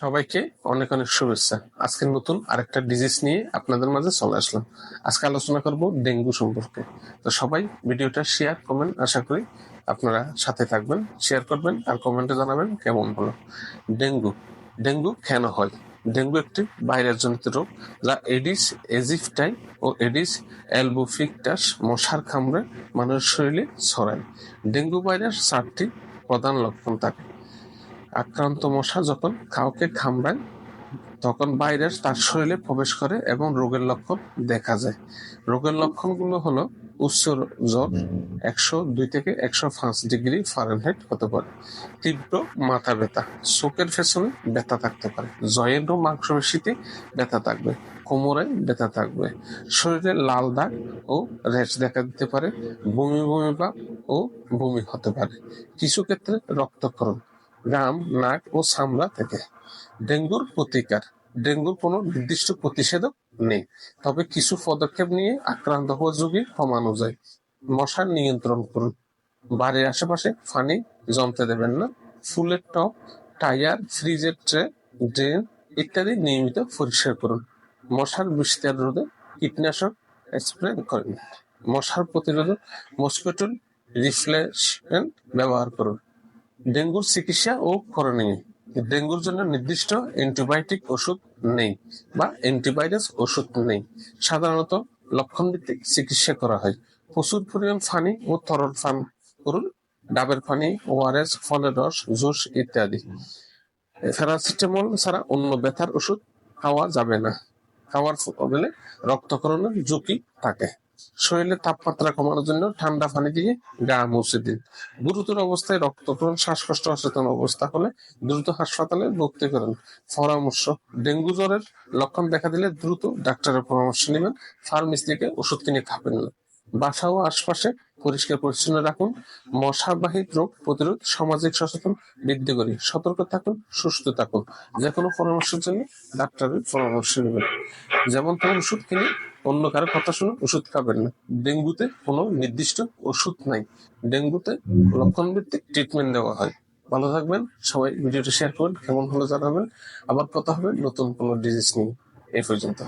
সবাইকে অনেক অনেক শুভেচ্ছা। আজকে নতুন আরেকটা ডিজিজ নিয়ে আপনাদের মাঝে চলে আসলাম। আজকে আলোচনা করব ডেঙ্গু সম্পর্কে। তো সবাই ভিডিওটা শেয়ার কমেন্ট আশা করি আপনারা সাথে থাকবেন শেয়ার করবেন আর কমেন্টে জানাবেন কেমন হলো। ডেঙ্গু ডেঙ্গু কেন হয়? ডেঙ্গু একটি ভাইরাস জনিত রোগ যা এডিস এজিফটাই ও এডিস অ্যালবোফিকটাস মশার কামড়ে মানুষের শরীরে ছড়ায়। ডেঙ্গু ভাইরাস চারটি প্রধান লক্ষণ থাকে। আক্রান্ত মশা যখন কাউকে কামড়ায় তখন ভাইরাস তার শরীরে প্রবেশ করে এবং রোগের লক্ষণ দেখা যায়। রোগের লক্ষণগুলো হলো উচ্চ জ্বর একশো দুই থেকে একশো পাঁচ ডিগ্রি ফারেনহাইট হতে পারে। তীব্র মাথা ব্যথা চোখের পেছনে ব্যথা থাকতে পারে। জয়েন্ট ও মাংসপেশিতে ব্যথা থাকবে কোমরে ব্যথা থাকবে। শরীরে লাল দাগ ও র্যাশ দেখা দিতে পারে বমি বমি ভাব ও বমি হতে পারে। কিছু ক্ষেত্রে রক্তক্ষরণ ঘাম নাক ও সামলা থেকে। ডেঙ্গুর প্রতিকার, ডেঙ্গুর কোনো নির্দিষ্ট প্রতিষেধক নেই। তবে কিছু পদক্ষেপ নিয়ে আক্রান্ত হওয়ার ঝুঁকি কমানো যায়। মশার নিয়ন্ত্রণ করুন। বাড়ির আশেপাশে ফানি জমতে দেবেন না। ফুলের টপ টায়ার, ফ্রিজের ট্রে, ড্রেন ইত্যাদি নিয়মিত পরিষ্কার করুন। মশার বিস্তার রোধে কীটনাশক স্প্রে করেন। মশার প্রতিরোধে মসকিটোল রিফ্লেশমেন্ট ব্যবহার করুন। ডেঙ্গুর চিকিৎসা ও করণীয় ডেঙ্গুর জন্য নির্দিষ্ট অ্যান্টিবায়োটিক ওষুধ নেই বা অ্যান্টিভাইরাস ওষুধ নেই। সাধারণত লক্ষণ ভিত্তিক চিকিৎসা করা হয়। প্রচুর পরিমাণ পানি ও তরল পান করুন, ডাবের পানি ওআরএস, ফলের রস, জুস ইত্যাদি। প্যারাসিটামল ছাড়া অন্য ব্যথার ওষুধ খাওয়া যাবে না। খাওয়ার ফলে রক্তকরণের ঝুঁকি থাকে। শরীরের তাপমাত্রা কমানোর জন্য ঠান্ডা পানি দিয়ে গা মুছে দিন। গুরুতর অবস্থায় রক্তকরণ শ্বাসকষ্ট, অচেতন অবস্থা হলে দ্রুত হাসপাতালে ভর্তি করুন। পরামর্শ, ডেঙ্গু জ্বরের লক্ষণ দেখা দিলে দ্রুত ডাক্তারের পরামর্শ নেবেন। ফার্মেসি ওষুধ কিনে খাবেন না। বাসা ও আশপাশে পরিষ্কার পরিচ্ছন্ন রাখুন। মশাবাহিত রোগ প্রতিরোধ, সামাজিক সচেতন বৃদ্ধি করি। সতর্ক থাকুন, সুস্থ থাকুন। যে কোনো পরামর্শের জন্য ডাক্তারের পরামর্শ নেবেন। যেমন তেমন ওষুধ কিনে অন্য কারও কথা শুনে ওষুধ খাবেন না। ডেঙ্গুতে কোনো নির্দিষ্ট ওষুধ নাই। ডেঙ্গুতে লক্ষণ ভিত্তিক ট্রিটমেন্ট দেওয়া হয়। ভালো থাকবেন, সবাই ভিডিওটি শেয়ার করুন, কেমন হলো জানাবেন। আবার কথা হবে নতুন কোনো ডিজিজ নিয়ে। এই পর্যন্ত।